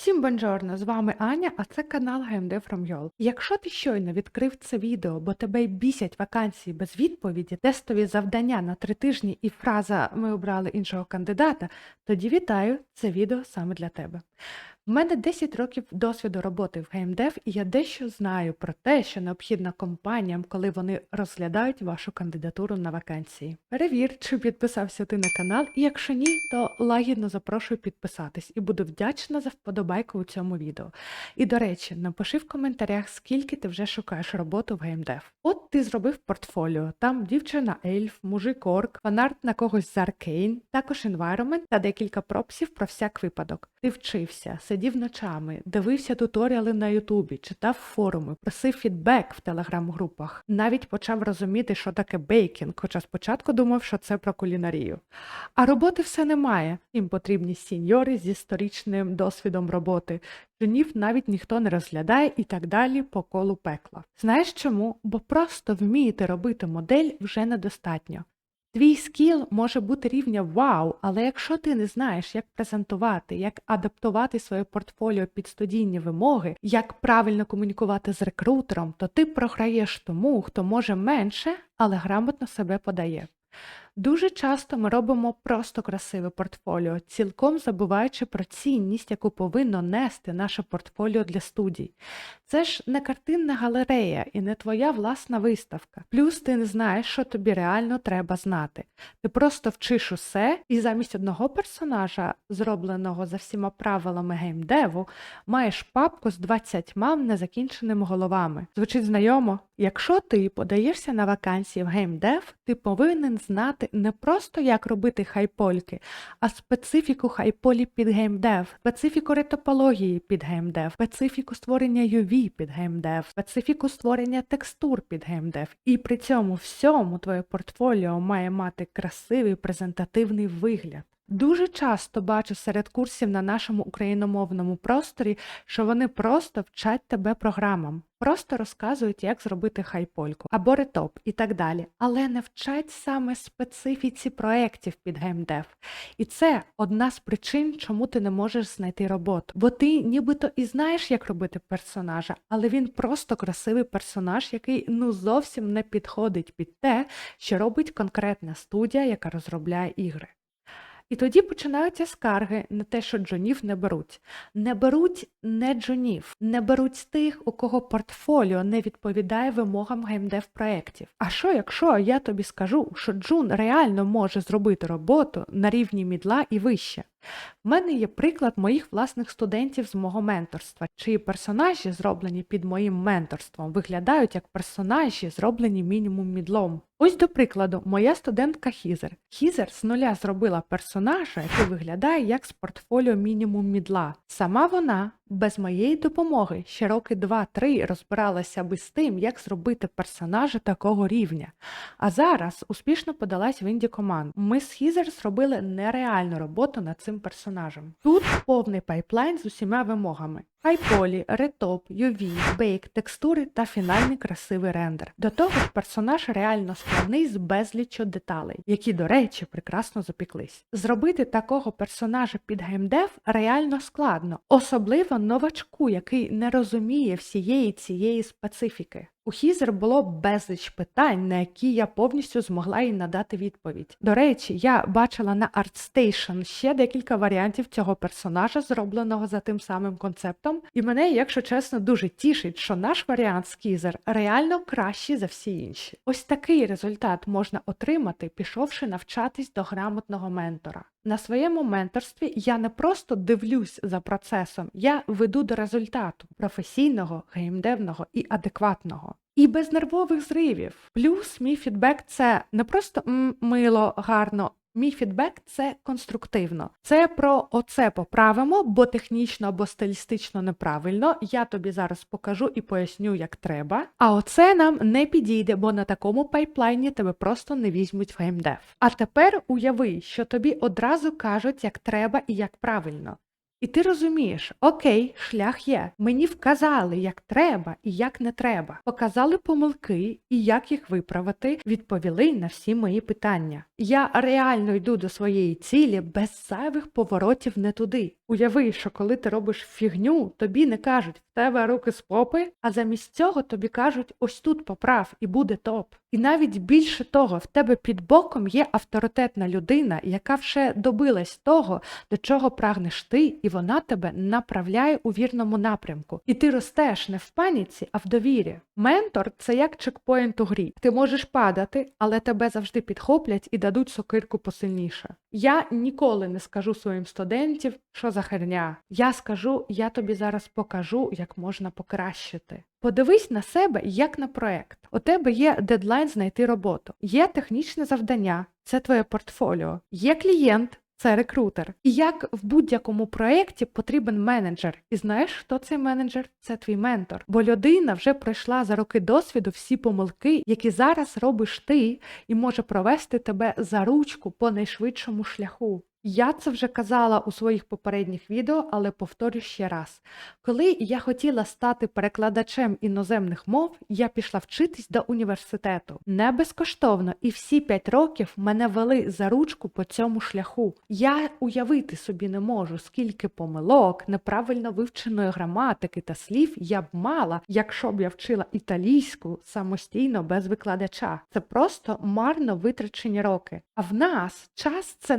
Всім бонжорно, з вами Аня, а це канал GMD From YOL. Якщо ти щойно відкрив це відео, бо тебе бісять вакансії без відповіді, тестові завдання на три тижні і фраза Ми обрали іншого кандидата, тоді вітаю, це відео саме для тебе. У мене 10 років досвіду роботи в геймдев, і я дещо знаю про те, що необхідно компаніям, коли вони розглядають вашу кандидатуру на вакансії. Перевір, чи підписався ти на канал, і якщо ні, то лагідно запрошую підписатись і буду вдячна за вподобайку у цьому відео. І до речі, напиши в коментарях, скільки ти вже шукаєш роботу в геймдев. От ти зробив портфоліо, там дівчина ельф, мужик орк, фанарт на когось з Аркейн, також environment та декілька пропсів про всяк випадок. Ти вчився, сидів ночами, дивився туторіали на Ютубі, читав форуми, просив фідбек в телеграм-групах, навіть почав розуміти, що таке бейкінг, хоча спочатку думав, що це про кулінарію. А роботи все немає. Їм потрібні сіньори зі сторічним досвідом роботи. Жінів навіть ніхто не розглядає і так далі по колу пекла. Знаєш чому? Бо просто вміти робити модель вже недостатньо. Твій скіл може бути рівня вау, але якщо ти не знаєш, як презентувати, як адаптувати своє портфоліо під студійні вимоги, як правильно комунікувати з рекрутером, то ти програєш тому, хто може менше, але грамотно себе подає. Дуже часто ми робимо просто красиве портфоліо, цілком забуваючи про цінність, яку повинно нести наше портфоліо для студій. Це ж не картинна галерея і не твоя власна виставка. Плюс ти не знаєш, що тобі реально треба знати. Ти просто вчиш усе, і замість одного персонажа, зробленого за всіма правилами геймдеву, маєш папку з 20 незакінченими головами. Звучить знайомо? Якщо ти подаєшся на вакансії в геймдев, ти повинен знати не просто як робити хайпольки, а специфіку хайполі під геймдев, специфіку ретопології під геймдев, специфіку створення UV під геймдев, специфіку створення текстур під геймдев. І при цьому всьому твоє портфоліо має мати красивий презентативний вигляд. Дуже часто бачу серед курсів на нашому україномовному просторі, що вони просто вчать тебе програмам, просто розказують, як зробити хайпольку або ретоп і так далі, але не вчать саме специфіці проєктів під геймдев. І це одна з причин, чому ти не можеш знайти роботу. Бо ти нібито і знаєш, як робити персонажа, але він просто красивий персонаж, який ну зовсім не підходить під те, що робить конкретна студія, яка розробляє ігри. І тоді починаються скарги на те, що джунів не беруть. Не беруть не джунів, не беруть тих, у кого портфоліо не відповідає вимогам геймдев проєктів. А що, якщо я тобі скажу, що джун реально може зробити роботу на рівні мідла і вище? В мене є приклад моїх власних студентів з мого менторства, чиї персонажі, зроблені під моїм менторством, виглядають як персонажі, зроблені мінімум мідлом. Ось до прикладу, моя студентка Хізер. Хізер з нуля зробила персонажа, який виглядає як з портфоліо мінімум мідла. Сама вона без моєї допомоги ще роки 2-3 розбиралася би з тим, як зробити персонажа такого рівня. А зараз успішно подалась в інді команду. Ми з Хізер зробили нереальну роботу над цим персонажем. Тут повний пайплайн з усіма вимогами. Хайполі, ретоп, UV, бейк, текстури та фінальний красивий рендер. До того ж, персонаж реально складний з безліччю деталей, які, до речі, прекрасно запіклись. Зробити такого персонажа під геймдев реально складно, особливо новачку, який не розуміє всієї цієї специфіки. У Хізер було безліч питань, на які я повністю змогла їй надати відповідь. До речі, я бачила на ArtStation ще декілька варіантів цього персонажа, зробленого за тим самим концептом, і мене, якщо чесно, дуже тішить, що наш варіант з Хізер реально кращий за всі інші. Ось такий результат можна отримати, пішовши навчатись до грамотного ментора. На своєму менторстві я не просто дивлюсь за процесом, я веду до результату професійного, геймдевного і адекватного. І без нервових зривів. Плюс мій фідбек це не просто «М, мило, гарно. Мій фідбек це конструктивно. Це про оце поправимо, бо технічно або стилістично неправильно. Я тобі зараз покажу і поясню, як треба. А оце нам не підійде, бо на такому пайплайні тебе просто не візьмуть в геймдев. А тепер уяви, що тобі одразу кажуть, як треба і як правильно. І ти розумієш, окей, шлях є. Мені вказали, як треба і як не треба. Показали помилки і як їх виправити, відповіли на всі мої питання. Я реально йду до своєї цілі без зайвих поворотів не туди. Уяви, що коли ти робиш фігню, тобі не кажуть в тебе руки з попи, а замість цього тобі кажуть ось тут поправ і буде топ. І навіть більше того, в тебе під боком є авторитетна людина, яка вже добилась того, до чого прагнеш ти, і вона тебе направляє у вірному напрямку. І ти ростеш не в паніці, а в довірі. Ментор це як чекпоінт у грі. Ти можеш падати, але тебе завжди підхоплять і дадуть сокирку посильніше. Я ніколи не скажу своїм студентів, що за херня. Я скажу, я тобі зараз покажу, як можна покращити. Подивись на себе як на проект. У тебе є дедлайн знайти роботу, є технічне завдання, це твоє портфоліо, є клієнт. Це рекрутер. І як в будь-якому проєкті потрібен менеджер. І знаєш, хто цей менеджер? Це твій ментор. Бо людина вже пройшла за роки досвіду всі помилки, які зараз робиш ти, і може провести тебе за ручку по найшвидшому шляху. Я це вже казала у своїх попередніх відео, але повторю ще раз. Коли я хотіла стати перекладачем іноземних мов, я пішла вчитись до університету. Не безкоштовно, і всі 5 років мене вели за ручку по цьому шляху. Я уявити собі не можу, скільки помилок, неправильно вивченої граматики та слів я б мала, якщо б я вчила італійську самостійно без викладача. Це просто марно витрачені роки. А в нас час це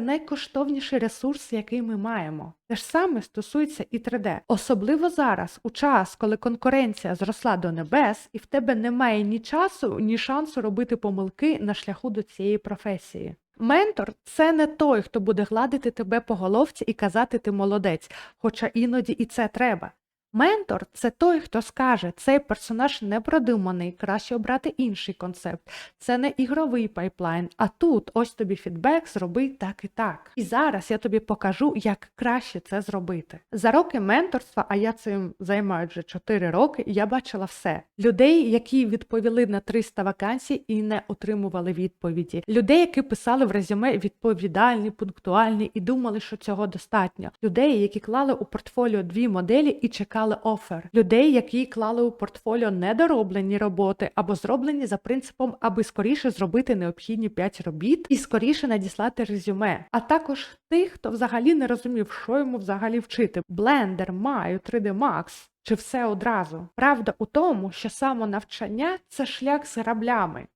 найкоштовніший ресурс, який ми маємо. Те ж саме стосується і 3D. Особливо зараз, у час, коли конкуренція зросла до небес, і в тебе немає ні часу, ні шансу робити помилки на шляху до цієї професії. Ментор це не той, хто буде гладити тебе по головці і казати ти молодець, хоча іноді і це треба. Ментор це той, хто скаже, цей персонаж не продуманий, краще обрати інший концепт. Це не ігровий пайплайн, а тут ось тобі фідбек, зроби так і так. І зараз я тобі покажу, як краще це зробити. За роки менторства, а я цим займаю вже 4 роки, я бачила все. Людей, які відповіли на 300 вакансій і не отримували відповіді. Людей, які писали в резюме відповідальні, пунктуальні і думали, що цього достатньо. Людей, які клали у портфоліо дві моделі і чекали офер. Людей, які клали у портфоліо недороблені роботи або зроблені за принципом, аби скоріше зробити необхідні 5 робіт і скоріше надіслати резюме. А також тих, хто взагалі не розумів, що йому взагалі вчити. Blender, Maya, 3D Max. Чи все одразу? Правда у тому, що самонавчання це шлях з граблями.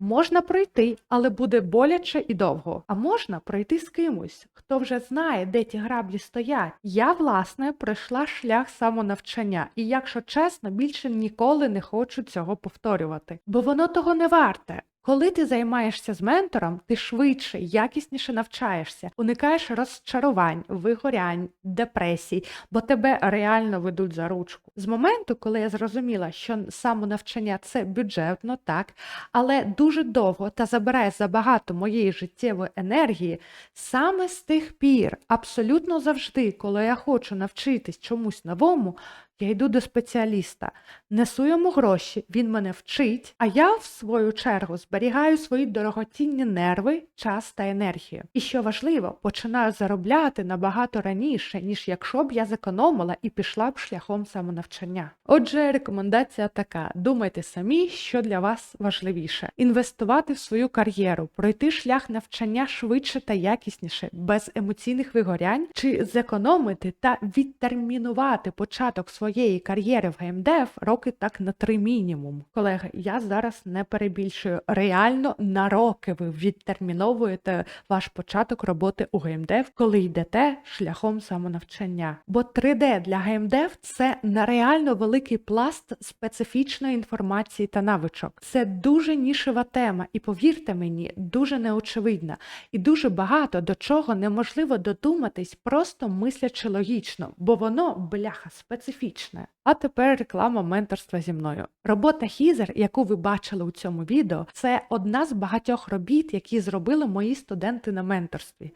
Можна пройти, але буде боляче і довго. А можна пройти з кимось, хто вже знає, де ті граблі стоять. Я, власне, пройшла шлях самонавчання, і, якщо чесно, більше ніколи не хочу цього повторювати, бо воно того не варте. Коли ти займаєшся з ментором, ти швидше, якісніше навчаєшся, уникаєш розчарувань, вигорянь, депресій, бо тебе реально ведуть за ручку. З моменту, коли я зрозуміла, що самонавчання це бюджетно, так, але дуже довго та забирає забагато моєї життєвої енергії, саме з тих пір, абсолютно завжди, коли я хочу навчитись чомусь новому, я йду до спеціаліста, несу йому гроші, він мене вчить, а я, в свою чергу, зберігаю свої дорогоцінні нерви, час та енергію. І що важливо, починаю заробляти набагато раніше, ніж якщо б я зекономила і пішла б шляхом самонавчання. Отже, рекомендація така: думайте самі, що для вас важливіше: інвестувати в свою кар'єру, пройти шлях навчання швидше та якісніше, без емоційних вигорянь, чи зекономити та відтермінувати початок своєї кар'єри в геймдев роки так на три мінімум. Колеги, я зараз не перебільшую. Реально на роки ви відтерміновуєте ваш початок роботи у геймдев, коли йдете шляхом самонавчання. Бо 3D для геймдев це нереально великий пласт специфічної інформації та навичок. Це дуже нішева тема, і повірте мені, дуже неочевидна, і дуже багато до чого неможливо додуматись, просто мислячи логічно, бо воно бляха специфічне. А тепер реклама менторства зі мною. Робота Хізер, яку ви бачили у цьому відео, це одна з багатьох робіт, які зробили мої студенти на менторстві.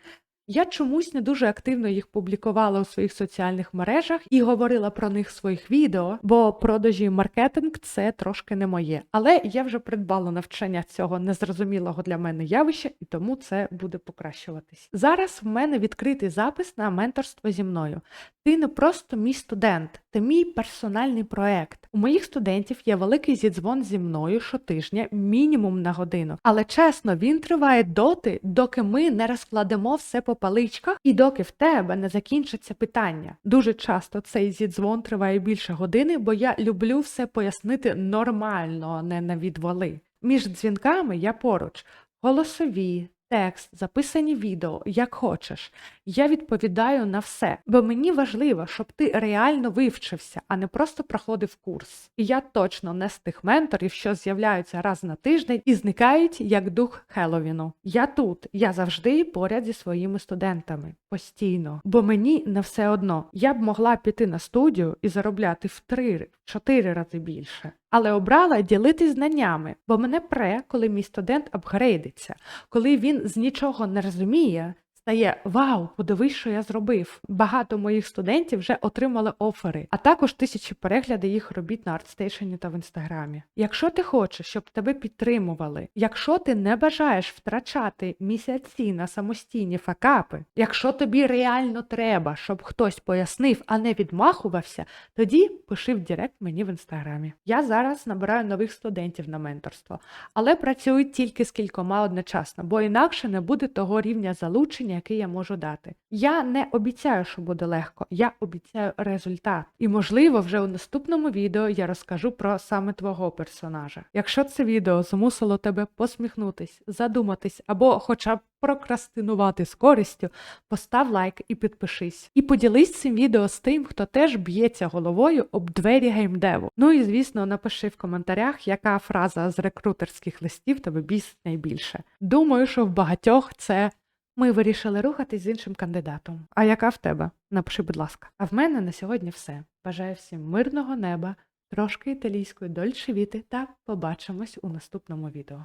Я чомусь не дуже активно їх публікувала у своїх соціальних мережах і говорила про них в своїх відео, бо продажі і маркетинг це трошки не моє. Але я вже придбала навчання цього незрозумілого для мене явища, і тому це буде покращуватись. Зараз в мене відкритий запис на менторство зі мною. Ти не просто мій студент, ти мій персональний проект. У моїх студентів є великий зідзвон зі мною щотижня, мінімум на годину. Але чесно, він триває доти, доки ми не розкладемо все по паличках і доки в тебе не закінчиться питання. Дуже часто цей зідзвон триває більше години, бо я люблю все пояснити нормально, а не на відвали. Між дзвінками я поруч. Голосові, текст, записані відео, як хочеш. Я відповідаю на все, бо мені важливо, щоб ти реально вивчився, а не просто проходив курс. І я точно не з тих менторів, що з'являються раз на тиждень і зникають як дух Хелловіну. Я тут, я завжди поряд зі своїми студентами. Постійно. Бо мені не все одно. Я б могла піти на студію і заробляти в три, чотири рази більше. Але обрала ділитись знаннями, бо мене пре, коли мій студент апгрейдиться, коли він з нічого не розуміє, стає Вау, подивись, що я зробив. Багато моїх студентів вже отримали офери, а також тисячі переглядів їх робіт на ArtStation та в інстаграмі. Якщо ти хочеш, щоб тебе підтримували, якщо ти не бажаєш втрачати місяці на самостійні факапи, якщо тобі реально треба, щоб хтось пояснив, а не відмахувався, тоді пиши в Директ мені в інстаграмі. Я зараз набираю нових студентів на менторство, але працюю тільки з кількома одночасно, бо інакше не буде того рівня залучення, який я можу дати. Я не обіцяю, що буде легко, я обіцяю результат. І можливо, вже у наступному відео я розкажу про саме твого персонажа. Якщо це відео змусило тебе посміхнутись, задуматись або хоча б прокрастинувати з користю, постав лайк і підпишись. І поділись цим відео з тим, хто теж б'ється головою об двері геймдеву. Ну і звісно, напиши в коментарях, яка фраза з рекрутерських листів тебе бісить найбільше. Думаю, що в багатьох це ми вирішили рухатись з іншим кандидатом. А яка в тебе? Напиши, будь ласка. А в мене на сьогодні все. Бажаю всім мирного неба, трошки італійської дольшевіти та побачимось у наступному відео.